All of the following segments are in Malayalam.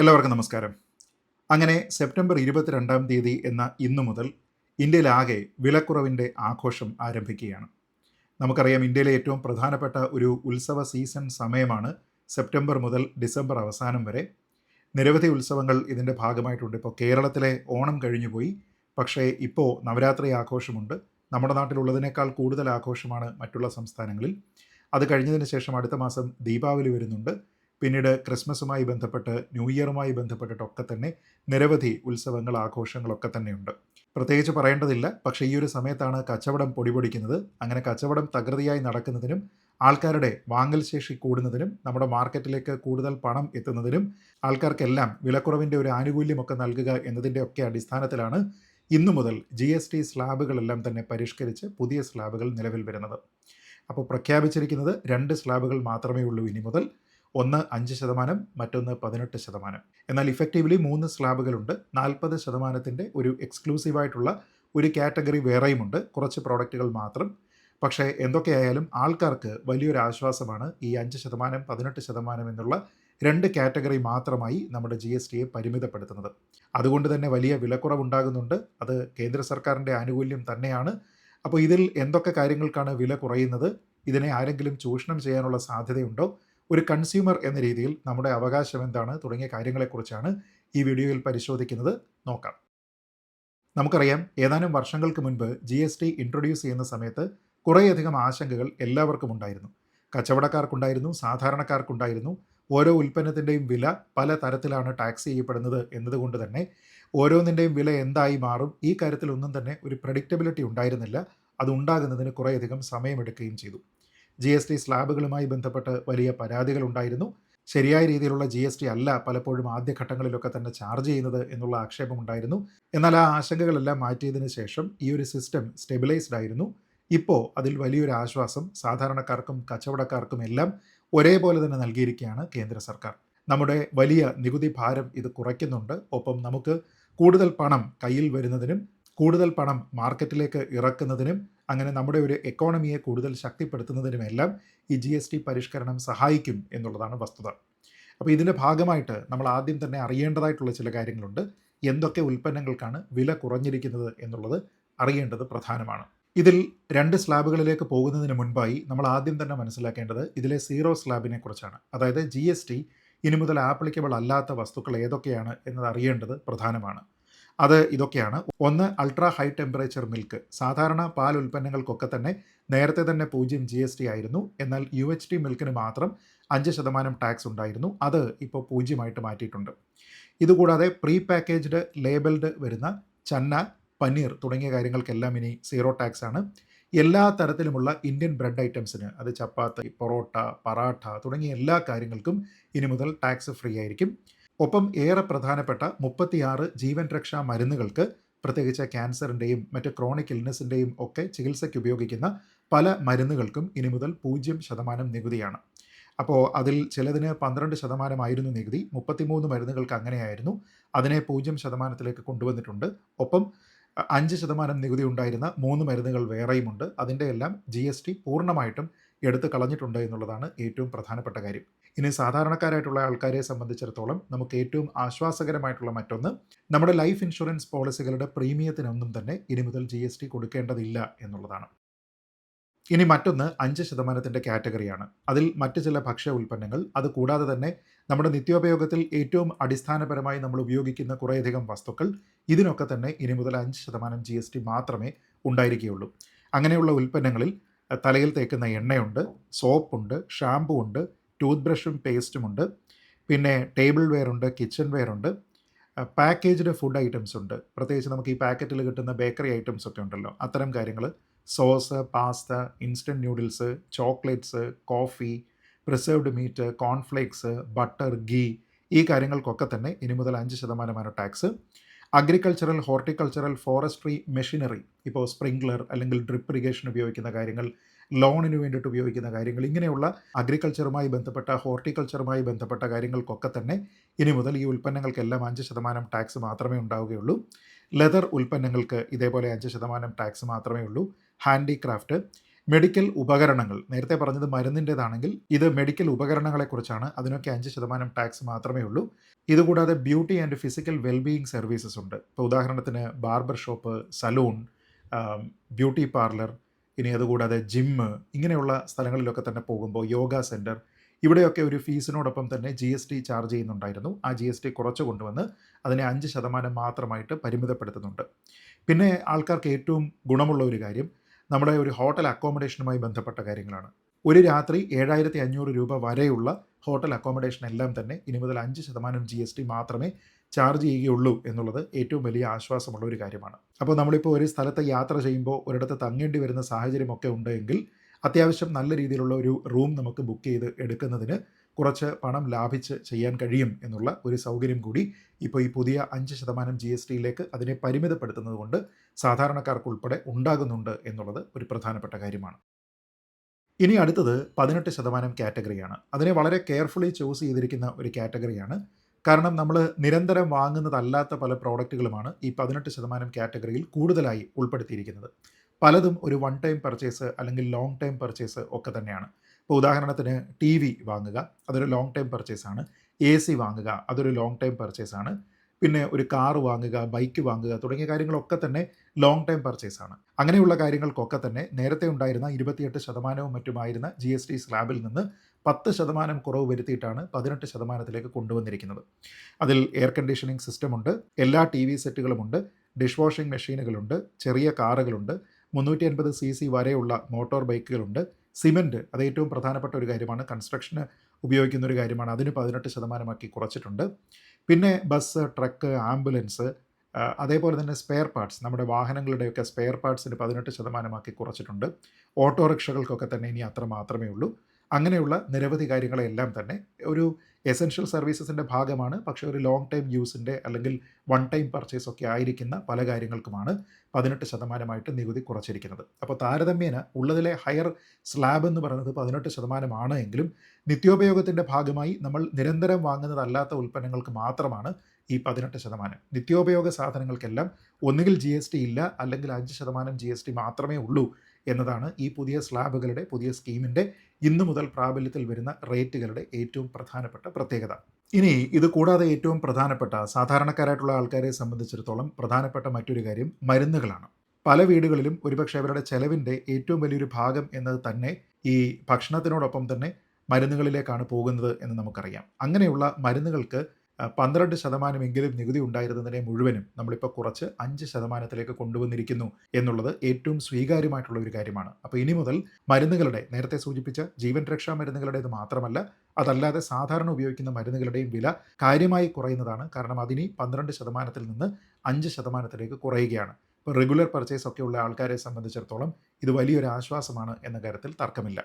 എല്ലാവർക്കും നമസ്കാരം. അങ്ങനെ സെപ്റ്റംബർ ഇരുപത്തിരണ്ടാം തീയതി എന്ന ഇന്നു മുതൽ ഇന്ത്യയിലാകെ വിലക്കുറവിന്റെ ആഘോഷം ആരംഭിക്കുകയാണ്. നമുക്കറിയാം ഇന്ത്യയിലെ ഏറ്റവും പ്രധാനപ്പെട്ട ഒരു ഉത്സവ സീസൺ സമയമാണ് സെപ്റ്റംബർ മുതൽ ഡിസംബർ അവസാനം വരെ. നിരവധി ഉത്സവങ്ങൾ ഇതിന്റെ ഭാഗമായിട്ടുണ്ട്. ഇപ്പോൾ കേരളത്തിലെ ഓണം കഴിഞ്ഞുപോയി. പക്ഷേ ഇപ്പോൾ നവരാത്രി ആഘോഷമുണ്ട്. നമ്മുടെ നാട്ടിലുള്ളതിനേക്കാൾ കൂടുതൽ ആഘോഷമാണ് മറ്റുള്ള സംസ്ഥാനങ്ങളിൽ. അത് കഴിഞ്ഞതിന് ശേഷം അടുത്ത മാസം ദീപാവലി വരുന്നുണ്ട്. പിന്നീട് ക്രിസ്മസുമായി ബന്ധപ്പെട്ട് ന്യൂ ഇയറുമായി ബന്ധപ്പെട്ടിട്ടൊക്കെ തന്നെ നിരവധി ഉത്സവങ്ങൾ ആഘോഷങ്ങളൊക്കെ തന്നെയുണ്ട്. പ്രത്യേകിച്ച് പറയേണ്ടതില്ല. പക്ഷേ ഈ ഒരു സമയത്താണ് കച്ചവടം പൊടിപൊടിക്കുന്നത്. അങ്ങനെ കച്ചവടം തകൃതിയായി നടക്കുന്നതിനും ആൾക്കാരുടെ വാങ്ങൽ ശേഷി കൂടുന്നതിനും നമ്മുടെ മാർക്കറ്റിലേക്ക് കൂടുതൽ പണം എത്തുന്നതിനും ആൾക്കാർക്കെല്ലാം വിലക്കുറവിന്റെ ഒരു ആനുകൂല്യമൊക്കെ നൽകുക എന്നതിന്റെ ഒക്കെ അടിസ്ഥാനത്തിലാണ് ഇന്നു മുതൽ ജി എസ് ടി സ്ലാബുകളെല്ലാം തന്നെ പരിഷ്കരിച്ച് പുതിയ സ്ലാബുകൾ നിലവിൽ വരുന്നത്. അപ്പോൾ പ്രഖ്യാപിച്ചിരിക്കുന്നത് രണ്ട് സ്ലാബുകൾ മാത്രമേ ഉള്ളൂ ഇനി മുതൽ. ഒന്ന് അഞ്ച് ശതമാനം മറ്റൊന്ന് പതിനെട്ട് ശതമാനം. എന്നാൽ ഇഫക്റ്റീവ്ലി മൂന്ന് സ്ലാബുകളുണ്ട് നാൽപ്പത് ശതമാനത്തിന്റെ ഒരു എക്സ്ക്ലൂസീവായിട്ടുള്ള ഒരു കാറ്റഗറി വേറെയുമുണ്ട് കുറച്ച് പ്രോഡക്റ്റുകൾ മാത്രം. പക്ഷേ എന്തൊക്കെയായാലും ആൾക്കാർക്ക് വലിയൊരു ആശ്വാസമാണ് ഈ അഞ്ച് ശതമാനം പതിനെട്ട് ശതമാനം എന്നുള്ള രണ്ട് കാറ്റഗറി മാത്രമായി നമ്മുടെ ജി എസ് ടിയെ പരിമിതപ്പെടുത്തുന്നത്. അതുകൊണ്ട് തന്നെ വലിയ വിലക്കുറവുണ്ടാകുന്നുണ്ട്. അത് കേന്ദ്ര സർക്കാരിന്റെ ആനുകൂല്യം തന്നെയാണ്. അപ്പോൾ ഇതിൽ എന്തൊക്കെ കാര്യങ്ങൾക്കാണ് വില കുറയുന്നത്? ഇതിനെ ആരെങ്കിലും ചൂഷണം ചെയ്യാനുള്ള സാധ്യതയുണ്ടോ? ഒരു കൺസ്യൂമർ എന്ന രീതിയിൽ നമ്മുടെ അവകാശം എന്താണ് തുടങ്ങിയ കാര്യങ്ങളെക്കുറിച്ചാണ് ഈ വീഡിയോയിൽ പരിശോധിക്കുന്നത്. നോക്കാം. നമുക്കറിയാം ഏതാനും വർഷങ്ങൾക്ക് മുൻപ് ജി എസ് ടി ഇൻട്രൊഡ്യൂസ് ചെയ്യുന്ന സമയത്ത് കുറേയധികം ആശങ്കകൾ എല്ലാവർക്കും ഉണ്ടായിരുന്നു. കച്ചവടക്കാർക്കുണ്ടായിരുന്നു സാധാരണക്കാർക്കുണ്ടായിരുന്നു. ഓരോ ഉൽപ്പന്നത്തിന്റെയും വില പല തരത്തിലാണ് ടാക്സ് ചെയ്യപ്പെടുന്നത് എന്നതുകൊണ്ട് തന്നെ ഓരോന്നിന്റെയും വില എന്തായി മാറും ഈ കാര്യത്തിലൊന്നും തന്നെ ഒരു പ്രഡിക്റ്റബിലിറ്റി ഉണ്ടായിരുന്നില്ല. അത് ഉണ്ടാകുന്നതിന് കുറേയധികം സമയമെടുക്കുകയും ചെയ്തു. ജി എസ് ടി സ്ലാബുകളുമായി ബന്ധപ്പെട്ട് വലിയ പരാതികളുണ്ടായിരുന്നു ശരിയായ രീതിയിലുള്ള ജി എസ് ടി അല്ല പലപ്പോഴും ആദ്യഘട്ടങ്ങളിലൊക്കെ തന്നെ ചാർജ് ചെയ്യുന്നത് എന്നുള്ള ആക്ഷേപമുണ്ടായിരുന്നു എന്നാൽ ആ ആശങ്കകളെല്ലാം മാറ്റിയതിന് ശേഷം ഈ ഒരു സിസ്റ്റം സ്റ്റെബിലൈസ്ഡ് ആയിരുന്നു. ഇപ്പോൾ അതിൽ വലിയൊരു ആശ്വാസം സാധാരണക്കാർക്കും കച്ചവടക്കാർക്കും എല്ലാം ഒരേപോലെ തന്നെ നൽകിയിരിക്കുകയാണ് കേന്ദ്ര സർക്കാർ. നമ്മുടെ വലിയ നികുതി ഭാരം ഇത് കുറയ്ക്കുന്നുണ്ട്. ഒപ്പം നമുക്ക് കൂടുതൽ പണം കയ്യിൽ വരുന്നതിനും കൂടുതൽ പണം മാർക്കറ്റിലേക്ക് ഇറക്കുന്നതിനും അങ്ങനെ നമ്മുടെ ഒരു എക്കോണമിയെ കൂടുതൽ ശക്തിപ്പെടുത്തുന്നതിനുമെല്ലാം ഈ ജി എസ് ടി പരിഷ്കരണം സഹായിക്കും എന്നുള്ളതാണ് വസ്തുത. അപ്പോൾ ഇതിന്റെ ഭാഗമായിട്ട് നമ്മൾ ആദ്യം തന്നെ അറിയേണ്ടതായിട്ടുള്ള ചില കാര്യങ്ങളുണ്ട്. എന്തൊക്കെ ഉൽപ്പന്നങ്ങൾക്കാണ് വില കുറഞ്ഞിരിക്കുന്നത് എന്നുള്ളത് അറിയേണ്ടത് പ്രധാനമാണ്. ഇതിൽ രണ്ട് സ്ലാബുകളിലേക്ക് പോകുന്നതിന് മുൻപായി നമ്മൾ ആദ്യം തന്നെ മനസ്സിലാക്കേണ്ടത് ഇതിലെ സീറോ സ്ലാബിനെ കുറിച്ചാണ്. അതായത് ജി എസ് ടി ഇനി മുതൽ ആപ്ലിക്കബിൾ അല്ലാത്ത വസ്തുക്കൾ ഏതൊക്കെയാണ് എന്നത് അറിയേണ്ടത് പ്രധാനമാണ്. അത് ഇതൊക്കെയാണ്. ഒന്ന് അൾട്രാ ഹൈ ടെമ്പറേച്ചർ മിൽക്ക് സാധാരണ പാൽ ഉൽപ്പന്നങ്ങൾക്കൊക്കെ തന്നെ നേരത്തെ തന്നെ പൂജ്യം ജി എസ് ടി ആയിരുന്നു. എന്നാൽ യു എച്ച് ടി മിൽക്കിന് മാത്രം അഞ്ച് ശതമാനം ടാക്സ് ഉണ്ടായിരുന്നു. അത് ഇപ്പോൾ പൂജ്യമായിട്ട് മാറ്റിയിട്ടുണ്ട്. ഇതുകൂടാതെ പ്രീ പാക്കേജ്ഡ് ലേബൽഡ് വരുന്ന ചന്ന പനീർ തുടങ്ങിയ കാര്യങ്ങൾക്കെല്ലാം ഇനി സീറോ ടാക്സ് ആണ്. എല്ലാ തരത്തിലുമുള്ള ഇന്ത്യൻ ബ്രെഡ് ഐറ്റംസിന് അത് ചപ്പാത്തി പൊറോട്ട പറാട്ട തുടങ്ങിയ എല്ലാ കാര്യങ്ങൾക്കും ഇനി മുതൽ ടാക്സ് ഫ്രീ ആയിരിക്കും. ഒപ്പം ഏറെ പ്രധാനപ്പെട്ട മുപ്പത്തിയാറ് ജീവൻ രക്ഷാ മരുന്നുകൾക്ക് പ്രത്യേകിച്ച് ക്യാൻസറിന്റെയും മറ്റ് ക്രോണിക് ഇൽനെസ്സിന്റെയും ഒക്കെ ചികിത്സയ്ക്ക് ഉപയോഗിക്കുന്ന പല മരുന്നുകൾക്കും ഇനി മുതൽ പൂജ്യം ശതമാനം നികുതിയാണ്. അപ്പോൾ അതിൽ ചിലതിന് പന്ത്രണ്ട് ശതമാനമായിരുന്നു നികുതി മുപ്പത്തിമൂന്ന് മരുന്നുകൾക്ക് അങ്ങനെയായിരുന്നു. അതിനെ പൂജ്യം ശതമാനത്തിലേക്ക് കൊണ്ടുവന്നിട്ടുണ്ട്. ഒപ്പം അഞ്ച് ശതമാനം നികുതി ഉണ്ടായിരുന്ന മൂന്ന് മരുന്നുകൾ വേറെയുമുണ്ട്. അതിന്റെ എല്ലാം ജി എസ് ടി പൂർണമായിട്ടും എടുത്തു കളഞ്ഞിട്ടുണ്ട് എന്നുള്ളതാണ് ഏറ്റവും പ്രധാനപ്പെട്ട കാര്യം. ഇനി സാധാരണക്കാരായിട്ടുള്ള ആൾക്കാരെ സംബന്ധിച്ചിടത്തോളം നമുക്ക് ഏറ്റവും ആശ്വാസകരമായിട്ടുള്ള മറ്റൊന്ന് നമ്മുടെ ലൈഫ് ഇൻഷുറൻസ് പോളിസികളുടെ പ്രീമിയത്തിനൊന്നും തന്നെ ഇനി മുതൽ ജി എസ് ടി കൊടുക്കേണ്ടതില്ല എന്നുള്ളതാണ്. ഇനി മറ്റൊന്ന് അഞ്ച് ശതമാനത്തിന്റെ കാറ്റഗറിയാണ്. അതിൽ മറ്റ് ചില ഭക്ഷ്യ ഉൽപ്പന്നങ്ങൾ അത് കൂടാതെ തന്നെ നമ്മുടെ നിത്യോപയോഗത്തിൽ ഏറ്റവും അടിസ്ഥാനപരമായി നമ്മൾ ഉപയോഗിക്കുന്ന കുറേയധികം വസ്തുക്കൾ ഇതിനൊക്കെ തന്നെ ഇനി മുതൽ അഞ്ച് ശതമാനം ജി എസ് ടി മാത്രമേ ഉണ്ടായിരിക്കുകയുള്ളൂ. അങ്ങനെയുള്ള ഉൽപ്പന്നങ്ങളിൽ തലയിൽ തേക്കുന്ന എണ്ണയുണ്ട് സോപ്പുണ്ട് ഷാമ്പു ഉണ്ട് ടൂത്ത് ബ്രഷും പേസ്റ്റും ഉണ്ട്. പിന്നെ ടേബിൾ വെയർ ഉണ്ട് കിച്ചൺ വെയർ ഉണ്ട് പാക്കേജ്ഡ് ഫുഡ് ഐറ്റംസ് ഉണ്ട്. പ്രത്യേകിച്ച് നമുക്ക് ഈ പാക്കറ്റിൽ കിട്ടുന്ന ബേക്കറി ഐറ്റംസ് ഒക്കെ ഉണ്ടല്ലോ. അത്തരം കാര്യങ്ങൾ. Sauce pasta instant noodles chocolates coffee preserved meat cornflakes butter ghee ഈ കാര്യങ്ങൾക്കൊക്കെ തന്നെ ഇനി മുതൽ അഞ്ച് ശതമാനമാണ് tax agricultural horticultural forestry machinery ഇപ്പോൾ സ്പ്രിംഗ്ലർ അല്ലെങ്കിൽ ഡ്രിപ്പ് ഇറിഗേഷൻ ഉപയോഗിക്കുന്ന കാര്യങ്ങൾ ലോണിന് വേണ്ടിയിട്ട് ഉപയോഗിക്കുന്ന കാര്യങ്ങൾ. ഇങ്ങനെയുള്ള അഗ്രികൾച്ചറുമായി ബന്ധപ്പെട്ട ഹോർട്ടിക്കൾച്ചറുമായി ബന്ധപ്പെട്ട കാര്യങ്ങൾക്കൊക്കെ തന്നെ ഇനി മുതൽ ഈ ഉൽപ്പന്നങ്ങൾക്കെല്ലാം അഞ്ച് ശതമാനം ടാക്സ് മാത്രമേ ഉണ്ടാവുകയുള്ളൂ. ലെതർ ഉൽപ്പന്നങ്ങൾക്ക് ഇതേപോലെ അഞ്ച് ശതമാനം ടാക്സ് മാത്രമേ ഉള്ളൂ. ഹാൻഡിക്രാഫ്റ്റ് മെഡിക്കൽ ഉപകരണങ്ങൾ. നേരത്തെ പറഞ്ഞത് മരുന്നിന്റെതാണെങ്കിൽ ഇത് മെഡിക്കൽ ഉപകരണങ്ങളെക്കുറിച്ചാണ്. അതിനൊക്കെ അഞ്ച് ശതമാനം ടാക്സ് മാത്രമേ ഉള്ളൂ. ഇതുകൂടാതെ beauty and physical wellbeing services ഉണ്ട് ഇപ്പോൾ ഉദാഹരണത്തിന് barber shop salon beauty parlour ഇനി അതുകൂടാതെ ജിമ്മ് ഇങ്ങനെയുള്ള സ്ഥലങ്ങളിലൊക്കെ തന്നെ പോകുമ്പോൾ യോഗ സെന്റർ ഇവിടെയൊക്കെ ഒരു ഫീസിനോടൊപ്പം തന്നെ ജി എസ് ടി ചാർജ് ചെയ്യുന്നുണ്ടായിരുന്നു. ആ ജി എസ് ടി കുറച്ച് കൊണ്ടുവന്ന് അതിനെ അഞ്ച് ശതമാനം മാത്രമായിട്ട് പരിമിതപ്പെടുത്തുന്നുണ്ട്. പിന്നെ ആൾക്കാർക്ക് ഏറ്റവും ഗുണമുള്ള ഒരു കാര്യം നമ്മുടെ ഒരു ഹോട്ടൽ അക്കോമഡേഷനുമായി ബന്ധപ്പെട്ട കാര്യങ്ങളാണ്. ഒരു രാത്രി ഏഴായിരത്തി അഞ്ഞൂറ് രൂപ വരെയുള്ള ഹോട്ടൽ അക്കോമഡേഷൻ എല്ലാം തന്നെ ഇനി മുതൽ അഞ്ച് ശതമാനം ജി എസ് ടി മാത്രമേ ചാർജ് ചെയ്യുകയുള്ളൂ എന്നുള്ളത് ഏറ്റവും വലിയ ആശ്വാസമുള്ള ഒരു കാര്യമാണ്. അപ്പോൾ നമ്മളിപ്പോൾ ഒരു സ്ഥലത്ത് യാത്ര ചെയ്യുമ്പോൾ ഒരിടത്ത് തങ്ങേണ്ടി വരുന്ന സാഹചര്യമൊക്കെ ഉണ്ടെങ്കിൽ അത്യാവശ്യം നല്ല രീതിയിലുള്ള ഒരു റൂം നമുക്ക് ബുക്ക് ചെയ്ത് എടുക്കുന്നതിന് കുറച്ച് പണം ലാഭിച്ച് ചെയ്യാൻ കഴിയും എന്നുള്ള ഒരു സൗകര്യം കൂടി ഇപ്പോൾ ഈ പുതിയ അഞ്ച് ശതമാനം ജി എസ് ടിയിലേക്ക് അതിനെ പരിമിതപ്പെടുത്തുന്നത് കൊണ്ട് സാധാരണക്കാർക്കുൾപ്പെടെ ഉണ്ടാകുന്നുണ്ട് എന്നുള്ളത് ഒരു പ്രധാനപ്പെട്ട കാര്യമാണ്. ഇനി അടുത്തത് പതിനെട്ട് ശതമാനം കാറ്റഗറിയാണ്. അതിനെ വളരെ കെയർഫുള്ളി ചൂസ് ചെയ്തിരിക്കുന്ന ഒരു കാറ്റഗറിയാണ് കാരണം നമ്മൾ നിരന്തരം വാങ്ങുന്നതല്ലാത്ത പല പ്രോഡക്റ്റുകളുമാണ് ഈ പതിനെട്ട് ശതമാനം കാറ്റഗറിയിൽ കൂടുതലായി ഉൾപ്പെടുത്തിയിരിക്കുന്നത്. പലതും ഒരു വൺ ടൈം പർച്ചേസ് അല്ലെങ്കിൽ ലോങ് ടൈം പർച്ചേസ് ഒക്കെ തന്നെയാണ്. ഇപ്പോൾ ഉദാഹരണത്തിന് ടി വി വാങ്ങുക അതൊരു ലോങ് ടൈം പർച്ചേസ് ആണ്. എ സി വാങ്ങുക അതൊരു ലോങ് ടൈം പർച്ചേസ് ആണ്. പിന്നെ ഒരു കാർ വാങ്ങുക ബൈക്ക് വാങ്ങുക തുടങ്ങിയ കാര്യങ്ങളൊക്കെ തന്നെ ലോങ് ടൈം പർച്ചേസ് ആണ്. അങ്ങനെയുള്ള കാര്യങ്ങൾക്കൊക്കെ തന്നെ നേരത്തെ ഉണ്ടായിരുന്ന ഇരുപത്തിയെട്ട് ശതമാനവും മറ്റുമായിരുന്ന ജി എസ് ടി സ്ലാബിൽ നിന്ന് പത്ത് ശതമാനം കുറവ് വരുത്തിയിട്ടാണ് പതിനെട്ട് ശതമാനത്തിലേക്ക് കൊണ്ടുവന്നിരിക്കുന്നത്. അതിൽ എയർ കണ്ടീഷനിങ് സിസ്റ്റമുണ്ട് എല്ലാ ടി വി സെറ്റുകളുമുണ്ട് ഡിഷ് വാഷിംഗ് മെഷീനുകളുണ്ട് ചെറിയ കാറുകളുണ്ട് മുന്നൂറ്റി അൻപത് സി സി വരെയുള്ള മോട്ടോർ ബൈക്കുകളുണ്ട് സിമന്റ് അത് ഏറ്റവും പ്രധാനപ്പെട്ട ഒരു കാര്യമാണ്. കൺസ്ട്രക്ഷന് ഉപയോഗിക്കുന്ന ഒരു കാര്യമാണ്. അതിന് പതിനെട്ട് ശതമാനമാക്കി കുറച്ചിട്ടുണ്ട്. പിന്നെ ബസ് ട്രക്ക് ആംബുലൻസ് അതേപോലെ തന്നെ സ്പെയർ പാർട്സ് നമ്മുടെ വാഹനങ്ങളുടെയൊക്കെ സ്പെയർ പാർട്സിന് പതിനെട്ട് ശതമാനമാക്കി കുറച്ചിട്ടുണ്ട്. ഓട്ടോറിക്ഷകൾക്കൊക്കെ തന്നെ ഇനി അത്ര മാത്രമേ ഉള്ളൂ. അങ്ങനെയുള്ള നിരവധി കാര്യങ്ങളെല്ലാം തന്നെ ഒരു എസെൻഷ്യൽ സർവീസസിന്റെ ഭാഗമാണ്. പക്ഷേ ഒരു ലോങ് ടൈം യൂസിന്റെ അല്ലെങ്കിൽ വൺ ടൈം പർച്ചേസ് ഒക്കെ ആയിരിക്കുന്ന പല കാര്യങ്ങൾക്കുമാണ് പതിനെട്ട് ശതമാനമായിട്ട് നികുതി കുറച്ചിരിക്കുന്നത്. അപ്പോൾ താരതമ്യേന ഉള്ളതിലെ ഹയർ സ്ലാബ് എന്ന് പറയുന്നത് പതിനെട്ട് ശതമാനമാണ് എങ്കിലും നിത്യോപയോഗത്തിന്റെ ഭാഗമായി നമ്മൾ നിരന്തരം വാങ്ങുന്നതല്ലാത്ത ഉൽപ്പന്നങ്ങൾക്ക് മാത്രമാണ് ഈ പതിനെട്ട് ശതമാനം. നിത്യോപയോഗ സാധനങ്ങൾക്കെല്ലാം ഒന്നുകിൽ ജി ഇല്ല അല്ലെങ്കിൽ അഞ്ച് ശതമാനം ജി മാത്രമേ ഉള്ളൂ എന്നതാണ് ഈ പുതിയ സ്ലാബുകളുടെ പുതിയ സ്കീമിന്റെ ഇന്നു മുതൽ പ്രാബല്യത്തിൽ വരുന്ന റേറ്റുകളുടെ ഏറ്റവും പ്രധാനപ്പെട്ട പ്രത്യേകത. ഇനി ഇത് കൂടാതെ ഏറ്റവും പ്രധാനപ്പെട്ട സാധാരണക്കാരായിട്ടുള്ള ആൾക്കാരെ സംബന്ധിച്ചിടത്തോളം പ്രധാനപ്പെട്ട മറ്റൊരു കാര്യം മരുന്നുകളാണ്. പല വീടുകളിലും ഒരുപക്ഷെ അവരുടെ ചെലവിന്റെ ഏറ്റവും വലിയൊരു ഭാഗം എന്നത് തന്നെ ഈ ഭക്ഷണത്തിനോടൊപ്പം തന്നെ മരുന്നുകളിലേക്കാണ് പോകുന്നത് എന്ന് നമുക്കറിയാം. അങ്ങനെയുള്ള മരുന്നുകൾക്ക് പന്ത്രണ്ട് ശതമാനമെങ്കിലും നികുതി ഉണ്ടായിരുന്നതിനെ മുഴുവനും നമ്മളിപ്പോൾ കുറച്ച് അഞ്ച് ശതമാനത്തിലേക്ക് കൊണ്ടുവന്നിരിക്കുന്നു എന്നുള്ളത് ഏറ്റവും സ്വീകാര്യമായിട്ടുള്ള ഒരു കാര്യമാണ്. അപ്പോൾ ഇനി മുതൽ മരുന്നുകളുടെ നേരത്തെ സൂചിപ്പിച്ച ജീവൻ രക്ഷാ മരുന്നുകളുടേത് മാത്രമല്ല അതല്ലാതെ സാധാരണ ഉപയോഗിക്കുന്ന മരുന്നുകളുടെയും വില കാര്യമായി കുറയുന്നതാണ്. കാരണം അതിനി പന്ത്രണ്ട് ശതമാനത്തിൽ നിന്ന് അഞ്ച് ശതമാനത്തിലേക്ക് കുറയുകയാണ്. ഇപ്പോൾ റെഗുലർ പർച്ചേസ് ഒക്കെ ഉള്ള ആൾക്കാരെ സംബന്ധിച്ചിടത്തോളം ഇത് വലിയൊരു ആശ്വാസമാണ് എന്ന കാര്യത്തിൽ തർക്കമില്ല.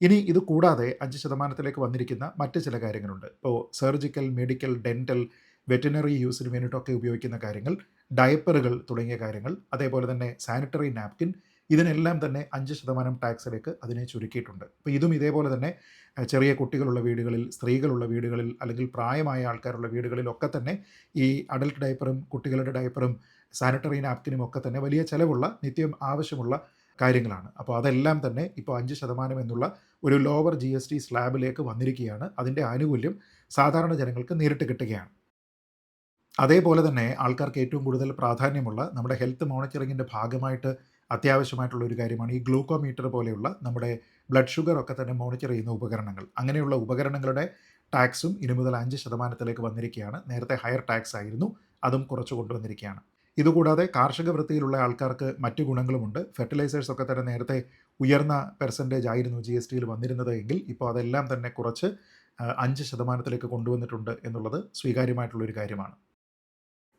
ഇനി ഇത് കൂടാതെ അഞ്ച് ശതമാനത്തിലേക്ക് വന്നിരിക്കുന്ന മറ്റ് ചില കാര്യങ്ങളുണ്ട്. ഇപ്പോൾ സർജിക്കൽ മെഡിക്കൽ ഡെന്റൽ വെറ്റിനറി യൂസിന് വേണ്ടിയിട്ടൊക്കെ ഉപയോഗിക്കുന്ന കാര്യങ്ങൾ ഡയപ്പറുകൾ തുടങ്ങിയ കാര്യങ്ങൾ അതേപോലെ തന്നെ സാനിറ്ററി നാപ്കിൻ ഇതിനെല്ലാം തന്നെ അഞ്ച് ശതമാനം ടാക്സിലേക്ക് അതിനെ ചുരുക്കിയിട്ടുണ്ട്. അപ്പോൾ ഇതും ഇതേപോലെ തന്നെ ചെറിയ കുട്ടികളുള്ള വീടുകളിൽ സ്ത്രീകളുള്ള വീടുകളിൽ അല്ലെങ്കിൽ പ്രായമായ ആൾക്കാരുള്ള വീടുകളിലൊക്കെ തന്നെ ഈ അഡൽട്ട് ഡയപ്പറും കുട്ടികളുടെ ഡയപ്പറും സാനിറ്ററി നാപ്കിനും ഒക്കെ തന്നെ വലിയ ചിലവുള്ള നിത്യം ആവശ്യമുള്ള കാര്യങ്ങളാണ്. അപ്പോൾ അതെല്ലാം തന്നെ ഇപ്പോൾ അഞ്ച് ശതമാനം എന്നുള്ള ഒരു ലോവർ ജി എസ് ടി സ്ലാബിലേക്ക് വന്നിരിക്കുകയാണ്. അതിന്റെ ആനുകൂല്യം സാധാരണ ജനങ്ങൾക്ക് നേരിട്ട് കിട്ടുകയാണ്. അതേപോലെ തന്നെ ആൾക്കാർക്ക് ഏറ്റവും കൂടുതൽ പ്രാധാന്യമുള്ള നമ്മുടെ ഹെൽത്ത് മോണിറ്ററിങ്ങിന്റെ ഭാഗമായിട്ട് അത്യാവശ്യമായിട്ടുള്ള ഒരു കാര്യമാണ് ഈ ഗ്ലൂക്കോമീറ്റർ പോലെയുള്ള നമ്മുടെ ബ്ലഡ് ഷുഗർ ഒക്കെ തന്നെ മോണിറ്റർ ചെയ്യുന്ന ഉപകരണങ്ങൾ. അങ്ങനെയുള്ള ഉപകരണങ്ങളുടെ ടാക്സും ഇനി മുതൽ അഞ്ച് ശതമാനത്തിലേക്ക് വന്നിരിക്കുകയാണ്. നേരത്തെ ഹയർ ടാക്സ് ആയിരുന്നു. അതും കുറച്ച് കൊണ്ടുവന്നിരിക്കുകയാണ്. ഇതുകൂടാതെ കാർഷിക വൃത്തിയിലുള്ള ആൾക്കാർക്ക് മറ്റു ഗുണങ്ങളുമുണ്ട്. ഫെർട്ടിലൈസേഴ്സ് ഒക്കെ തന്നെ നേരത്തെ ഉയർന്ന പെർസെന്റേജ് ആയിരുന്നു ജി എസ് ടിയിൽ വന്നിരുന്നത് എങ്കിൽ ഇപ്പോൾ അതെല്ലാം തന്നെ കുറച്ച് അഞ്ച് ശതമാനത്തിലേക്ക് കൊണ്ടുവന്നിട്ടുണ്ട് എന്നുള്ളത് സ്വീകാര്യമായിട്ടുള്ളൊരു കാര്യമാണ്.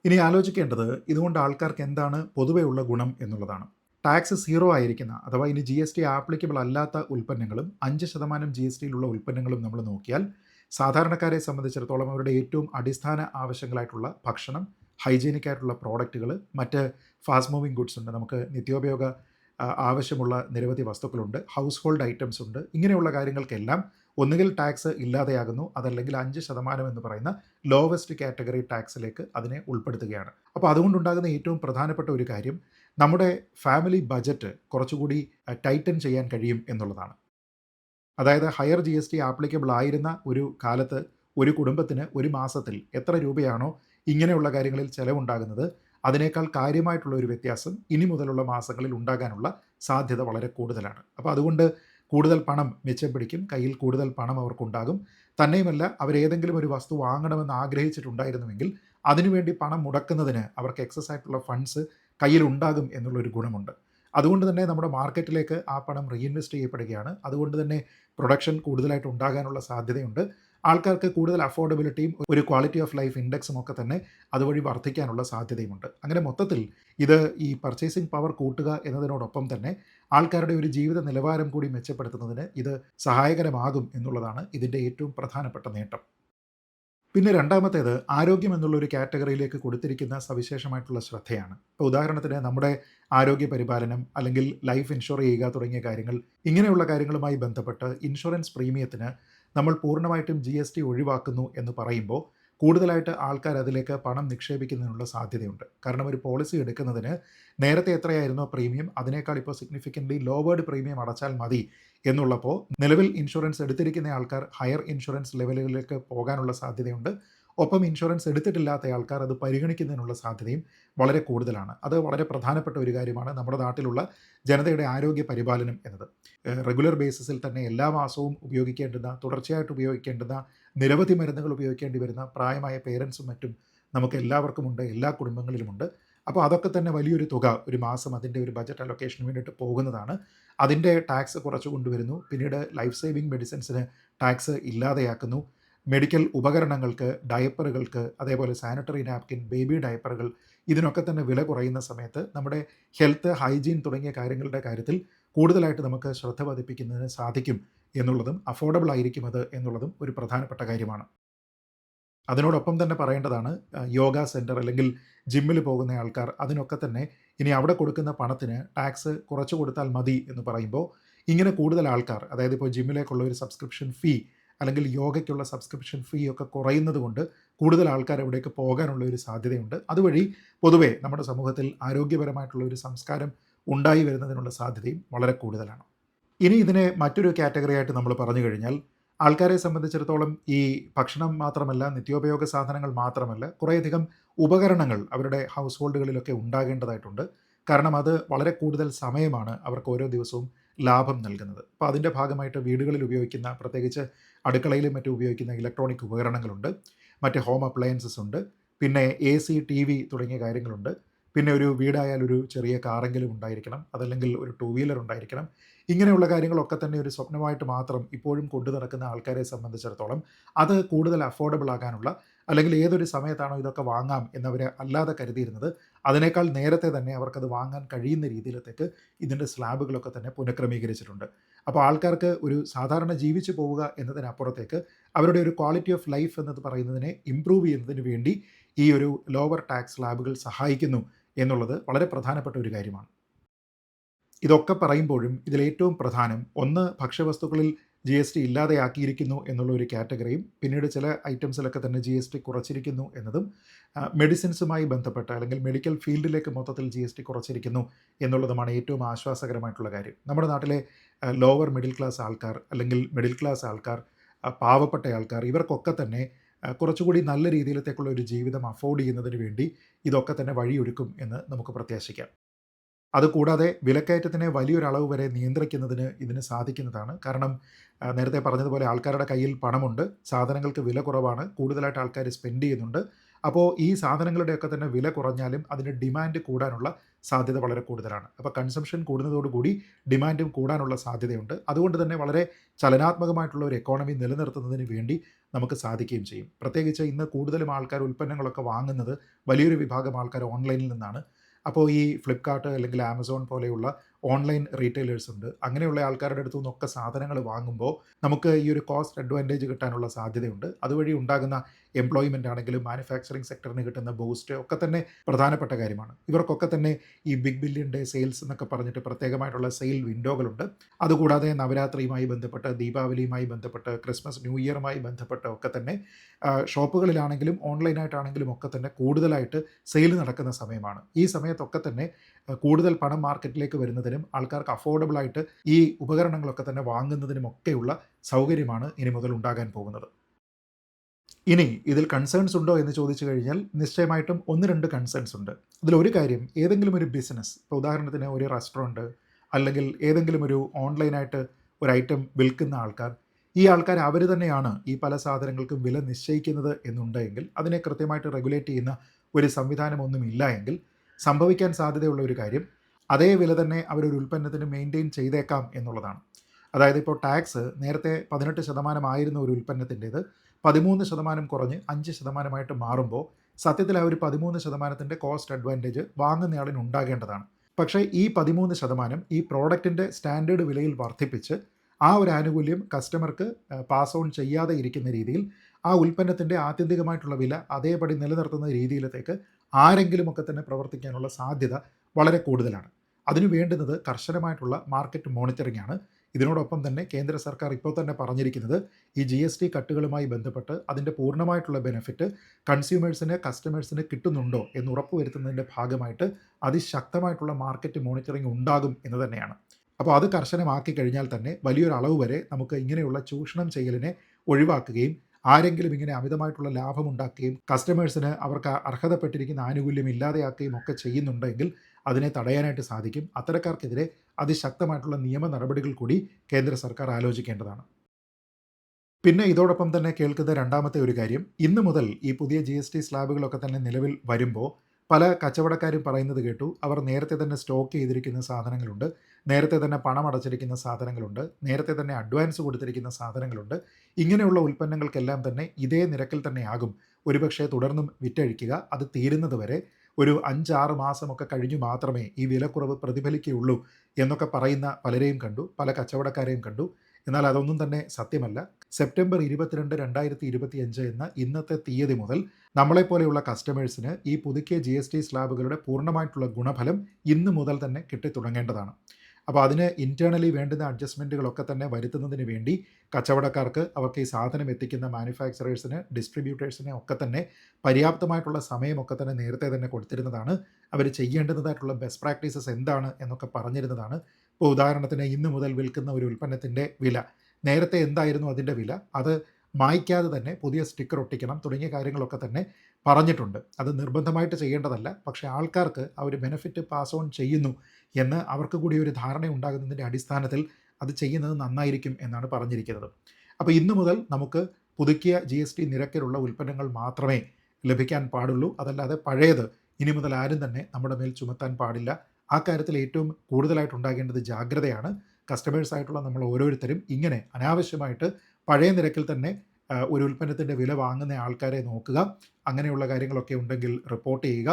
ഇനി ആലോചിക്കേണ്ടത് ഇതുകൊണ്ട് ആൾക്കാർക്ക് എന്താണ് പൊതുവെയുള്ള ഗുണം എന്നുള്ളതാണ്. ടാക്സ് സീറോ ആയിരിക്കുന്ന അഥവാ ഇനി ജി എസ് ടി ആപ്ലിക്കബിൾ അല്ലാത്ത ഉൽപ്പന്നങ്ങളും അഞ്ച് ശതമാനം ജി എസ് ടിയിലുള്ള ഉൽപ്പന്നങ്ങളും നമ്മൾ നോക്കിയാൽ സാധാരണക്കാരെ സംബന്ധിച്ചിടത്തോളം അവരുടെ ഏറ്റവും അടിസ്ഥാന ആവശ്യങ്ങളായിട്ടുള്ള ഭക്ഷണം ഹൈജീനിക് ആയിട്ടുള്ള പ്രോഡക്റ്റുകൾ മറ്റ് ഫാസ്റ്റ് മൂവിങ് ഗുഡ്സ് ഉണ്ട് നമുക്ക് നിത്യോപയോഗ ആവശ്യമുള്ള നിരവധി വസ്തുക്കളുണ്ട്. ഹൗസ് ഹോൾഡ് ഐറ്റംസ് ഉണ്ട് ഇങ്ങനെയുള്ള കാര്യങ്ങൾക്കെല്ലാം ഒന്നുകിൽ ടാക്സ് ഇല്ലാതെയാകുന്നു. അതല്ലെങ്കിൽ അഞ്ച് ശതമാനം എന്ന് പറയുന്ന ലോവസ്റ്റ് കാറ്റഗറി ടാക്സിലേക്ക് അതിനെ ഉൾപ്പെടുത്തുകയാണ്. അപ്പോൾ അതുകൊണ്ടുണ്ടാകുന്ന ഏറ്റവും പ്രധാനപ്പെട്ട ഒരു കാര്യം നമ്മുടെ ഫാമിലി ബജറ്റ് കുറച്ചുകൂടി ടൈറ്റൻ ചെയ്യാൻ കഴിയും എന്നുള്ളതാണ്. അതായത് higher G S T applicable ആയിരുന്ന ഒരു കാലത്ത് ഒരു കുടുംബത്തിന് ഒരു മാസത്തിൽ എത്ര രൂപയാണോ ഇങ്ങനെയുള്ള കാര്യങ്ങളിൽ ചിലവുണ്ടാകുന്നത് അതിനേക്കാൾ കാര്യമായിട്ടുള്ള ഒരു വ്യത്യാസം ഇനി മുതലുള്ള മാസങ്ങളിൽ ഉണ്ടാകാനുള്ള സാധ്യത വളരെ കൂടുതലാണ്. അപ്പോൾ അതുകൊണ്ട് കൂടുതൽ പണം മെച്ചപ്പെടിക്കും പിടിക്കും കയ്യിൽ കൂടുതൽ പണം അവർക്കുണ്ടാകും. തന്നെയുമല്ല അവരേതെങ്കിലും ഒരു വസ്തു വാങ്ങണമെന്ന് ആഗ്രഹിച്ചിട്ടുണ്ടായിരുന്നുവെങ്കിൽ അതിനുവേണ്ടി പണം മുടക്കുന്നതിന് അവർക്ക് എക്സസ് ആയിട്ടുള്ള ഫണ്ട്സ് കയ്യിൽ ഉണ്ടാകും എന്നുള്ളൊരു ഗുണമുണ്ട്. അതുകൊണ്ട് തന്നെ നമ്മുടെ മാർക്കറ്റിലേക്ക് ആ പണം റീഇൻവെസ്റ്റ് ചെയ്യപ്പെടുകയാണ്. അതുകൊണ്ട് തന്നെ പ്രൊഡക്ഷൻ കൂടുതലായിട്ട് ഉണ്ടാകാനുള്ള സാധ്യതയുണ്ട്. ആൾക്കാർക്ക് കൂടുതൽ അഫോർഡബിലിറ്റിയും ഒരു ക്വാളിറ്റി ഓഫ് ലൈഫ് ഇൻഡെക്സും ഒക്കെ തന്നെ അതുവഴി വർദ്ധിക്കാനുള്ള സാധ്യതയുമുണ്ട്. അങ്ങനെ മൊത്തത്തിൽ ഇത് ഈ പർച്ചേസിംഗ് പവർ കൂട്ടുക എന്നതിനോടൊപ്പം തന്നെ ആൾക്കാരുടെ ഒരു ജീവിത നിലവാരം കൂടി മെച്ചപ്പെടുത്തുന്നതിന് ഇത് സഹായകരമാകും എന്നുള്ളതാണ് ഇതിന്റെ ഏറ്റവും പ്രധാനപ്പെട്ട നേട്ടം. പിന്നെ രണ്ടാമത്തേത് ആരോഗ്യം എന്നുള്ള ഒരു കാറ്റഗറിയിലേക്ക് കൊടുത്തിരിക്കുന്ന സവിശേഷമായിട്ടുള്ള ശ്രദ്ധയാണ്. ഇപ്പോൾ ഉദാഹരണത്തിന് നമ്മുടെ ആരോഗ്യ പരിപാലനം അല്ലെങ്കിൽ ലൈഫ് ഇൻഷുർ ചെയ്യുക തുടങ്ങിയ കാര്യങ്ങൾ ഇങ്ങനെയുള്ള കാര്യങ്ങളുമായി ബന്ധപ്പെട്ട് ഇൻഷുറൻസ് പ്രീമിയത്തിന് നമ്മൾ പൂർണമായിട്ടും ജി എസ് ടി ഒഴിവാക്കുന്നു എന്ന് പറയുമ്പോൾ കൂടുതലായിട്ട് ആൾക്കാർ അതിലേക്ക് പണം നിക്ഷേപിക്കുന്നതിനുള്ള സാധ്യതയുണ്ട്. കാരണം ഒരു പോളിസി എടുക്കുന്നതിന് നേരത്തെ എത്രയായിരുന്നു പ്രീമിയം അതിനേക്കാൾ ഇപ്പോൾ സിഗ്നിഫിക്കന്റ്ലി ലോവേഡ് പ്രീമിയം അടച്ചാൽ മതി എന്നുള്ളപ്പോൾ നിലവിൽ ഇൻഷുറൻസ് എടുത്തിരിക്കുന്ന ആൾക്കാർ ഹയർ ഇൻഷുറൻസ് ലെവലുകളിലേക്ക് പോകാനുള്ള സാധ്യതയുണ്ട്. ഒപ്പം ഇൻഷുറൻസ് എടുത്തിട്ടില്ലാത്ത ആൾക്കാർ അത് പരിഗണിക്കുന്നതിനുള്ള സാധ്യതയും വളരെ കൂടുതലാണ്. അത് വളരെ പ്രധാനപ്പെട്ട ഒരു കാര്യമാണ് നമ്മുടെ നാട്ടിലുള്ള ജനതയുടെ ആരോഗ്യ പരിപാലനം എന്നത്. റെഗുലർ ബേസിസിൽ തന്നെ എല്ലാ മാസവും ഉപയോഗിക്കേണ്ടുന്ന തുടർച്ചയായിട്ട് ഉപയോഗിക്കേണ്ടുന്ന നിരവധി മരുന്നുകൾ ഉപയോഗിക്കേണ്ടി വരുന്ന പ്രായമായ പേരൻസും മറ്റും നമുക്ക് എല്ലാവർക്കുമുണ്ട് എല്ലാ കുടുംബങ്ങളിലുമുണ്ട് അപ്പോൾ അതൊക്കെ തന്നെ വലിയൊരു തുക ഒരു മാസം അതിന്റെ ഒരു ബജറ്റ് അലൊക്കേഷന് വേണ്ടിയിട്ട് പോകുന്നതാണ്. അതിന്റെ ടാക്സ് കുറച്ച് കൊണ്ടുവരുന്നു. പിന്നീട് ലൈഫ് സേവിങ് മെഡിസിൻസിന് ടാക്സ് ഇല്ലാതെയാക്കുന്നു. മെഡിക്കൽ ഉപകരണങ്ങൾക്ക് ഡയപ്പറുകൾക്ക് അതേപോലെ സാനിറ്ററി നാപ്കിൻ ബേബി ഡയപ്പറുകൾ ഇതിനൊക്കെ തന്നെ വില കുറയുന്ന സമയത്ത് നമ്മുടെ ഹെൽത്ത് ഹൈജീൻ തുടങ്ങിയ കാര്യങ്ങളുടെ കാര്യത്തിൽ കൂടുതലായിട്ട് നമുക്ക് ശ്രദ്ധ പതിപ്പിക്കുന്നതിന് സാധിക്കും എന്നുള്ളതും അഫോർഡബിൾ ആയിരിക്കും അത് എന്നുള്ളതും ഒരു പ്രധാനപ്പെട്ട കാര്യമാണ്. അതിനോടൊപ്പം തന്നെ പറയേണ്ടതാണ് യോഗ സെന്റർ അല്ലെങ്കിൽ ജിമ്മിൽ പോകുന്ന ആൾക്കാർ അതിനൊക്കെ തന്നെ ഇനി അവിടെ കൊടുക്കുന്ന പണത്തിന് ടാക്സ് കുറച്ച് കൊടുത്താൽ മതി എന്ന് പറയുമ്പോൾ ഇങ്ങനെ കൂടുതൽ ആൾക്കാർ അതായത് ഇപ്പോൾ ജിമ്മിലേക്കുള്ള ഒരു സബ്സ്ക്രിപ്ഷൻ ഫീ അല്ലെങ്കിൽ യോഗയ്ക്കുള്ള സബ്സ്ക്രിപ്ഷൻ ഫീ ഒക്കെ കുറയുന്നത് കൊണ്ട് കൂടുതൽ ആൾക്കാർ അവിടേക്ക് പോകാനുള്ള ഒരു സാധ്യതയുണ്ട്. അതുവഴി പൊതുവേ നമ്മുടെ സമൂഹത്തിൽ ആരോഗ്യപരമായിട്ടുള്ള ഒരു സംസ്കാരം ഉണ്ടായി വരുന്നതിനുള്ള സാധ്യതയും വളരെ കൂടുതലാണ്. ഇനി ഇതിനെ മറ്റൊരു കാറ്റഗറി ആയിട്ട് നമ്മൾ പറഞ്ഞു കഴിഞ്ഞാൽ ആൾക്കാരെ സംബന്ധിച്ചിടത്തോളം ഈ ഭക്ഷണം മാത്രമല്ല നിത്യോപയോഗ സാധനങ്ങൾ മാത്രമല്ല കുറേയധികം ഉപകരണങ്ങൾ അവരുടെ ഹൗസ് ഹോൾഡുകളിലൊക്കെ ഉണ്ടാകേണ്ടതായിട്ടുണ്ട്. കാരണം അത് വളരെ കൂടുതൽ സമയമാണ് അവർക്ക് ഓരോ ദിവസവും ലാഭം നൽകുന്നത്. അപ്പോൾ അതിന്റെ ഭാഗമായിട്ട് വീടുകളിൽ ഉപയോഗിക്കുന്ന പ്രത്യേകിച്ച് അടുക്കളയിലും മറ്റും ഉപയോഗിക്കുന്ന ഇലക്ട്രോണിക് ഉപകരണങ്ങളുണ്ട്. മറ്റ് ഹോം അപ്ലയൻസസ് ഉണ്ട്. പിന്നെ എ സി ടി വി തുടങ്ങിയ കാര്യങ്ങളുണ്ട്. പിന്നെ ഒരു വീടായാൽ ഒരു ചെറിയ കാറെങ്കിലും ഉണ്ടായിരിക്കണം. അതല്ലെങ്കിൽ ഒരു ടൂ വീലർ ഉണ്ടായിരിക്കണം. ഇങ്ങനെയുള്ള കാര്യങ്ങളൊക്കെ തന്നെ ഒരു സ്വപ്നമായിട്ട് മാത്രം ഇപ്പോഴും കൊണ്ടു നടക്കുന്ന ആൾക്കാരെ സംബന്ധിച്ചിടത്തോളം അത് കൂടുതൽ അഫോർഡബിൾ ആകാനുള്ള അല്ലെങ്കിൽ ഏതൊരു സമയത്താണോ ഇതൊക്കെ വാങ്ങാം എന്നവരെ അല്ലാതെ കരുതിയിരുന്നത് അതിനേക്കാൾ നേരത്തെ തന്നെ അവർക്കത് വാങ്ങാൻ കഴിയുന്ന രീതിയിലത്തേക്ക് ഇതിന്റെ സ്ലാബുകളൊക്കെ തന്നെ പുനഃക്രമീകരിച്ചിട്ടുണ്ട്. അപ്പോൾ ആൾക്കാർക്ക് ഒരു സാധാരണ ജീവിച്ചു പോവുക എന്നതിനപ്പുറത്തേക്ക് അവരുടെ ഒരു ക്വാളിറ്റി ഓഫ് ലൈഫ് എന്നത് പറയുന്നതിനെ ഇമ്പ്രൂവ് ചെയ്യുന്നതിന് വേണ്ടി ഈ ഒരു ലോവർ ടാക്സ് സ്ലാബുകൾ സഹായിക്കുന്നു എന്നുള്ളത് വളരെ പ്രധാനപ്പെട്ട ഒരു കാര്യമാണ്. ഇതൊക്കെ പറയുമ്പോഴും ഇതിലേറ്റവും പ്രധാനം ഒന്ന് ഭക്ഷ്യവസ്തുക്കളിൽ ജി എസ് ടി ഇല്ലാതെയാക്കിയിരിക്കുന്നു എന്നുള്ള ഒരു കാറ്റഗറിയും പിന്നീട് ചില ഐറ്റംസിലൊക്കെ തന്നെ ജി എസ് ടി കുറച്ചിരിക്കുന്നു എന്നതും മെഡിസിൻസുമായി ബന്ധപ്പെട്ട അല്ലെങ്കിൽ മെഡിക്കൽ ഫീൽഡിലേക്ക് മൊത്തത്തിൽ ജി എസ് ടി കുറച്ചിരിക്കുന്നു എന്നുള്ളതുമാണ് ഏറ്റവും ആശ്വാസകരമായിട്ടുള്ള കാര്യം. നമ്മുടെ നാട്ടിലെ ലോവർ മിഡിൽ ക്ലാസ് ആൾക്കാർ അല്ലെങ്കിൽ മിഡിൽ ക്ലാസ് ആൾക്കാർ പാവപ്പെട്ട ആൾക്കാർ ഇവർക്കൊക്കെ തന്നെ കുറച്ചുകൂടി നല്ല രീതിയിലത്തേക്കുള്ള ഒരു ജീവിതം അഫോർഡ് ചെയ്യുന്നതിന് വേണ്ടി ഇതൊക്കെ തന്നെ വഴിയൊരുക്കും എന്ന് നമുക്ക് പ്രത്യാശിക്കാം. അതുകൂടാതെ വിലക്കയറ്റത്തിനെ വലിയൊരളവ് വരെ നിയന്ത്രിക്കുന്നതിന് ഇതിന് സാധിക്കുന്നതാണ്. കാരണം നേരത്തെ പറഞ്ഞതുപോലെ ആൾക്കാരുടെ കയ്യിൽ പണമുണ്ട് സാധനങ്ങൾക്ക് വില കുറവാണ് കൂടുതലായിട്ട് ആൾക്കാർ സ്പെൻഡ് ചെയ്യുന്നുണ്ട്. അപ്പോൾ ഈ സാധനങ്ങളുടെയൊക്കെ തന്നെ വില കുറഞ്ഞാലും അതിന് ഡിമാൻഡ് കൂടാനുള്ള സാധ്യത വളരെ കൂടുതലാണ്. അപ്പോൾ കൺസംഷൻ കൂടുന്നതോടുകൂടി ഡിമാൻഡും കൂടാനുള്ള സാധ്യതയുണ്ട്. അതുകൊണ്ട് തന്നെ വളരെ ചലനാത്മകമായിട്ടുള്ള ഒരു എക്കോണമി നിലനിർത്തുന്നതിന് വേണ്ടി നമുക്ക് സാധിക്കുകയും ചെയ്യും. പ്രത്യേകിച്ച് ഇന്ന് കൂടുതലും ആൾക്കാർ ഉൽപ്പന്നങ്ങളൊക്കെ വാങ്ങുന്നത് വലിയൊരു വിഭാഗം ആൾക്കാർ ഓൺലൈനിൽ നിന്നാണ്. അപ്പോൾ ഈ ഫ്ലിപ്കാർട്ട് അല്ലെങ്കിൽ ആമസോൺ പോലെയുള്ള ഓൺലൈൻ റീറ്റെയിലേഴ്സ് ഉണ്ട്. അങ്ങനെയുള്ള ആൾക്കാരുടെ അടുത്തു നിന്നൊക്കെ സാധനങ്ങൾ വാങ്ങുമ്പോൾ നമുക്ക് ഈ ഒരു കോസ്റ്റ് അഡ്വാന്റേജ് കിട്ടാനുള്ള സാധ്യതയുണ്ട്. അതുവഴി ഉണ്ടാകുന്ന എംപ്ലോയ്മെന്റ് ആണെങ്കിലും മാനുഫാക്ചറിങ് സെക്ടറിന് കിട്ടുന്ന ബൂസ്റ്റ് ഒക്കെ തന്നെ പ്രധാനപ്പെട്ട കാര്യമാണ്. ഇവർക്കൊക്കെ തന്നെ ഈ ബിഗ് ബില്യൺ ഡേ സെയിൽസ് എന്നൊക്കെ പറഞ്ഞിട്ട് പ്രത്യേകമായിട്ടുള്ള സെയിൽ വിൻഡോകളുണ്ട് അതുകൂടാതെ നവരാത്രിയുമായി ബന്ധപ്പെട്ട് ദീപാവലിയുമായി ബന്ധപ്പെട്ട് ക്രിസ്മസ് ന്യൂ ഇയറുമായി ബന്ധപ്പെട്ട് ഒക്കെ തന്നെ ഷോപ്പുകളിലാണെങ്കിലും ഓൺലൈനായിട്ടാണെങ്കിലും ഒക്കെ തന്നെ കൂടുതലായിട്ട് സെയിൽ നടക്കുന്ന സമയമാണ്. ഈ സമയത്തൊക്കെ തന്നെ കൂടുതൽ പണം മാർക്കറ്റിലേക്ക് വരുന്നതിനും ആൾക്കാർക്ക് അഫോർഡബിളായിട്ട് ഈ ഉപകരണങ്ങളൊക്കെ തന്നെ വാങ്ങുന്നതിനും ഒക്കെയുള്ള സൗകര്യമാണ് ഇനി മുതൽ ഉണ്ടാകാൻ പോകുന്നത്. ഇനി ഇതിൽ കൺസേൺസ് ഉണ്ടോ എന്ന് ചോദിച്ചു കഴിഞ്ഞാൽ നിശ്ചയമായിട്ടും ഒന്ന് രണ്ട് കൺസേൺസ് ഉണ്ട്. അതിലൊരു കാര്യം ഏതെങ്കിലും ഒരു ബിസിനസ് ഇപ്പോൾ ഉദാഹരണത്തിന് ഒരു റെസ്റ്റോറന്റ് അല്ലെങ്കിൽ ഏതെങ്കിലും ഒരു ഓൺലൈനായിട്ട് ഒരു ഐറ്റം വിൽക്കുന്ന ആൾക്കാർ ഈ ആൾക്കാർ അവർ തന്നെയാണ് ഈ പല സാധനങ്ങൾക്കും വില നിശ്ചയിക്കുന്നത് എന്നുണ്ടെങ്കിൽ അതിനെ കൃത്യമായിട്ട് റെഗുലേറ്റ് ചെയ്യുന്ന ഒരു സംവിധാനമൊന്നും ഇല്ല എങ്കിൽ സംഭവിക്കാൻ സാധ്യതയുള്ള ഒരു കാര്യം അതേ വില തന്നെ അവരൊരു ഉൽപ്പന്നത്തിന് മെയിന്റെയിൻ ചെയ്തേക്കാം എന്നുള്ളതാണ്. അതായത് ഇപ്പോൾ ടാക്സ് നേരത്തെ പതിനെട്ട് ശതമാനമായിരുന്ന ഒരു ഉൽപ്പന്നത്തിന്റേത് പതിമൂന്ന് ശതമാനം കുറഞ്ഞ് അഞ്ച് ശതമാനമായിട്ട് മാറുമ്പോൾ സത്യത്തിൽ ആ ഒരു പതിമൂന്ന് ശതമാനത്തിന്റെ കോസ്റ്റ് അഡ്വാന്റേജ് വാങ്ങുന്നയാളിന് ഉണ്ടാകേണ്ടതാണ് പക്ഷേ ഈ പതിമൂന്ന് ശതമാനം ഈ പ്രോഡക്റ്റിന്റെ സ്റ്റാൻഡേർഡ് വിലയിൽ വർദ്ധിപ്പിച്ച് ആ ഒരു ആനുകൂല്യം കസ്റ്റമർക്ക് പാസ് ഓൺ ചെയ്യാതെ ഇരിക്കുന്ന രീതിയിൽ ആ ഉൽപ്പന്നത്തിന്റെ ആത്യന്തികമായിട്ടുള്ള വില അതേപടി നിലനിർത്തുന്ന രീതിയിലത്തേക്ക് ആരെങ്കിലുമൊക്കെ തന്നെ പ്രവർത്തിക്കാനുള്ള സാധ്യത വളരെ കൂടുതലാണ്. അതിനു വേണ്ടുന്നത് കർശനമായിട്ടുള്ള മാർക്കറ്റ് മോണിറ്ററിംഗ് ആണ്. ഇതിനോടൊപ്പം തന്നെ കേന്ദ്ര സർക്കാർ ഇപ്പോൾ തന്നെ പറഞ്ഞിരിക്കുന്നത് ഈ ജി എസ് ടി കട്ടുകളുമായി ബന്ധപ്പെട്ട് അതിന്റെ പൂർണമായിട്ടുള്ള ബെനിഫിറ്റ് കൺസ്യൂമേഴ്സിന് കസ്റ്റമേഴ്സിന് കിട്ടുന്നുണ്ടോ എന്ന് ഉറപ്പുവരുത്തുന്നതിന്റെ ഭാഗമായിട്ട് അതിശക്തമായിട്ടുള്ള മാർക്കറ്റ് മോണിറ്ററിംഗ് ഉണ്ടാകും എന്ന് തന്നെയാണ്. അപ്പോൾ അത് കർശനമാക്കി കഴിഞ്ഞാൽ തന്നെ വലിയൊരു അളവ് വരെ നമുക്ക് ഇങ്ങനെയുള്ള ചൂഷണം ചെയ്യലിനെ ഒഴിവാക്കുകയും ആരെങ്കിലും ഇങ്ങനെ അമിതമായിട്ടുള്ള ലാഭമുണ്ടാക്കുകയും കസ്റ്റമേഴ്സിന് അവർക്ക് അർഹതപ്പെട്ടിരിക്കുന്ന ആനുകൂല്യം ഇല്ലാതെയാക്കുകയും ഒക്കെ ചെയ്യുന്നുണ്ടെങ്കിൽ അതിനെ തടയാനായിട്ട് സാധിക്കും. അത്തരക്കാർക്കെതിരെ അതിശക്തമായിട്ടുള്ള നിയമ നടപടികൾ കൂടി കേന്ദ്ര സർക്കാർ ആലോചിക്കേണ്ടതാണ്. പിന്നെ ഇതോടൊപ്പം തന്നെ കേൾക്കുന്ന രണ്ടാമത്തെ ഒരു കാര്യം. ഇന്ന് മുതൽ ഈ പുതിയ ജി എസ് ടി സ്ലാബുകളൊക്കെ തന്നെ നിലവിൽ വരുമ്പോൾ പല കച്ചവടക്കാരും പറയുന്നത് കേട്ടു. അവർ നേരത്തെ തന്നെ സ്റ്റോക്ക് ചെയ്തിരിക്കുന്ന സാധനങ്ങളുണ്ട്. നേരത്തെ തന്നെ പണം അടച്ചിരിക്കുന്ന സാധനങ്ങളുണ്ട്. നേരത്തെ തന്നെ അഡ്വാൻസ് കൊടുത്തിരിക്കുന്ന സാധനങ്ങളുണ്ട്. ഇങ്ങനെയുള്ള ഉൽപ്പന്നങ്ങൾക്കെല്ലാം തന്നെ ഇതേ നിരക്കിൽ തന്നെയാകും ഒരുപക്ഷെ തുടർന്നും വിറ്റഴിക്കുക. അത് തീരുന്നത് വരെ ഒരു അഞ്ചാറ് മാസമൊക്കെ കഴിഞ്ഞു മാത്രമേ ഈ വിലക്കുറവ് പ്രതിഫലിക്കുകയുള്ളൂ എന്നൊക്കെ പറയുന്ന പലരെയും കണ്ടു പല കച്ചവടക്കാരെയും കണ്ടു. എന്നാൽ അതൊന്നും തന്നെ സത്യമല്ല. സെപ്റ്റംബർ ഇരുപത്തിരണ്ട് രണ്ടായിരത്തി ഇരുപത്തി അഞ്ച് എന്ന ഇന്നത്തെ തീയതി മുതൽ നമ്മളെപ്പോലെയുള്ള കസ്റ്റമേഴ്സിന് ഈ പുതുക്കിയ ജി എസ് ടി സ്ലാബുകളുടെ പൂർണമായിട്ടുള്ള ഗുണഫലം ഇന്ന് മുതൽ തന്നെ കിട്ടിത്തുടങ്ങേണ്ടതാണ്. അപ്പോൾ അതിന് ഇന്റേർണലി വേണ്ടുന്ന അഡ്ജസ്റ്റ്മെന്റുകളൊക്കെ തന്നെ വരുത്തുന്നതിന് വേണ്ടി കച്ചവടക്കാർക്ക് അവർക്ക് ഈ സാധനം എത്തിക്കുന്ന മാനുഫാക്ചറേഴ്സിന് ഡിസ്ട്രിബ്യൂട്ടേഴ്സിനെ ഒക്കെ തന്നെ പര്യാപ്തമായിട്ടുള്ള സമയമൊക്കെ തന്നെ നേരത്തെ തന്നെ കൊടുത്തിരുന്നതാണ്. അവർ ചെയ്യേണ്ടതായിട്ടുള്ള ബെസ്റ്റ് പ്രാക്ടീസസ് എന്താണ് എന്നൊക്കെ പറഞ്ഞിരുന്നതാണ്. ഇപ്പോൾ ഉദാഹരണത്തിന് ഇന്ന് മുതൽ വിൽക്കുന്ന ഒരു ഉൽപ്പന്നത്തിന്റെ വില നേരത്തെ എന്തായിരുന്നു അതിന്റെ വില? അത് മായ്ക്കാതെ തന്നെ പുതിയ സ്റ്റിക്കർ ഒട്ടിക്കണം തുടങ്ങിയ കാര്യങ്ങളൊക്കെ തന്നെ പറഞ്ഞിട്ടുണ്ട്. അത് നിർബന്ധമായിട്ട് ചെയ്യേണ്ടതല്ല. പക്ഷേ ആൾക്കാർക്ക് ആ ഒരു ബെനിഫിറ്റ് പാസ് ഓൺ ചെയ്യുന്നു എന്ന് അവർക്ക് കൂടി ഒരു ധാരണ ഉണ്ടാകുന്നതിന്റെ അടിസ്ഥാനത്തിൽ അത് ചെയ്യുന്നത് നന്നായിരിക്കും എന്നാണ് പറഞ്ഞിരിക്കുന്നത്. അപ്പോൾ ഇന്നു മുതൽ നമുക്ക് പുതുക്കിയ ജി എസ് ടി നിരക്കിലുള്ള ഉൽപ്പന്നങ്ങൾ മാത്രമേ ലഭിക്കാൻ പാടുള്ളൂ. അതല്ലാതെ പഴയത് ഇനി മുതൽ ആരും തന്നെ നമ്മുടെ മേൽ ചുമത്താൻ പാടില്ല. ആ കാര്യത്തിൽ ഏറ്റവും കൂടുതലായിട്ട് ഉണ്ടാകേണ്ടത് ജാഗ്രതയാണ്. കസ്റ്റമേഴ്സായിട്ടുള്ള നമ്മൾ ഓരോരുത്തരും ഇങ്ങനെ അനാവശ്യമായിട്ട് പഴയ നിരക്കിൽ തന്നെ ഒരു ഉൽപ്പന്നത്തിന്റെ വില വാങ്ങുന്ന ആൾക്കാരെ നോക്കുക. അങ്ങനെയുള്ള കാര്യങ്ങളൊക്കെ ഉണ്ടെങ്കിൽ റിപ്പോർട്ട് ചെയ്യുക.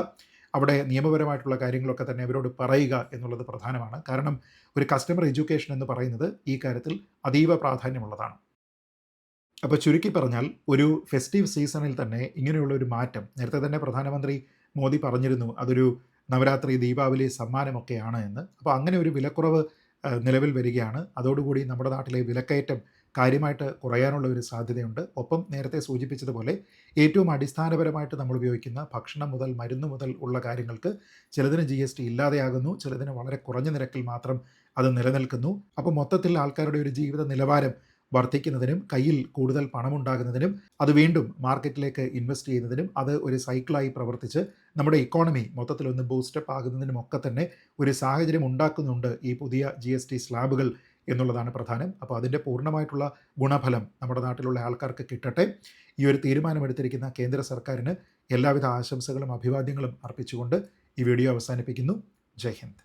അവിടെ നിയമപരമായിട്ടുള്ള കാര്യങ്ങളൊക്കെ തന്നെ അവരോട് പറയുക എന്നുള്ളത് പ്രധാനമാണ്. കാരണം ഒരു കസ്റ്റമർ എഡ്യൂക്കേഷൻ എന്ന് പറയുന്നത് ഈ കാര്യത്തിൽ അതീവ പ്രാധാന്യമുള്ളതാണ്. അപ്പോൾ ചുരുക്കി പറഞ്ഞാൽ ഒരു ഫെസ്റ്റീവ് സീസണിൽ തന്നെ ഇങ്ങനെയുള്ള ഒരു മാറ്റം നേരത്തെ തന്നെ പ്രധാനമന്ത്രി മോദി പറഞ്ഞിരുന്നു അതൊരു നവരാത്രി ദീപാവലി സമ്മാനമൊക്കെയാണ് എന്ന്. അപ്പോൾ അങ്ങനെ ഒരു വിലക്കുറവ് നിലവിൽ വരികയാണ്. അതോടുകൂടി നമ്മുടെ നാട്ടിലെ വിലക്കയറ്റം കാര്യമായിട്ട് കുറയാനുള്ള ഒരു സാധ്യതയുണ്ട്. ഒപ്പം നേരത്തെ സൂചിപ്പിച്ചതുപോലെ ഏറ്റവും അടിസ്ഥാനപരമായിട്ട് നമ്മൾ ഉപയോഗിക്കുന്ന ഭക്ഷണം മുതൽ മരുന്ന് മുതൽ ഉള്ള കാര്യങ്ങൾക്ക് ചിലതിന് ജി എസ് ടി ഇല്ലാതെയാകുന്നു. ചിലതിന് വളരെ കുറഞ്ഞ നിരക്കിൽ മാത്രം അത് നിലനിൽക്കുന്നു. അപ്പോൾ മൊത്തത്തിൽ ആൾക്കാരുടെ ഒരു ജീവിത നിലവാരം വർദ്ധിക്കുന്നതിനും കയ്യിൽ കൂടുതൽ പണമുണ്ടാകുന്നതിനും അത് വീണ്ടും മാർക്കറ്റിലേക്ക് ഇൻവെസ്റ്റ് ചെയ്യുന്നതിനും അത് ഒരു സൈക്കിളായി പ്രവർത്തിച്ച് നമ്മുടെ ഇക്കോണമി മൊത്തത്തിലൊന്ന് ബൂസ്റ്റപ്പ് ആകുന്നതിനുമൊക്കെ തന്നെ ഒരു സാഹചര്യം ഉണ്ടാക്കുന്നുണ്ട് ഈ പുതിയ ജി സ്ലാബുകൾ എന്നുള്ളതാണ് പ്രധാനം. അപ്പോൾ അതിന്റെ പൂർണമായിട്ടുള്ള ഗുണഫലം നമ്മുടെ നാട്ടിലുള്ള ആൾക്കാർക്ക് കിട്ടട്ടെ. ഈ ഒരു തീരുമാനമെടുത്തിരിക്കുന്ന കേന്ദ്ര സർക്കാരിന് എല്ലാവിധ ആശംസകളും അഭിവാദ്യങ്ങളും അർപ്പിച്ചുകൊണ്ട് ഈ വീഡിയോ അവസാനിപ്പിക്കുന്നു. ജയ് ഹിന്ദ്.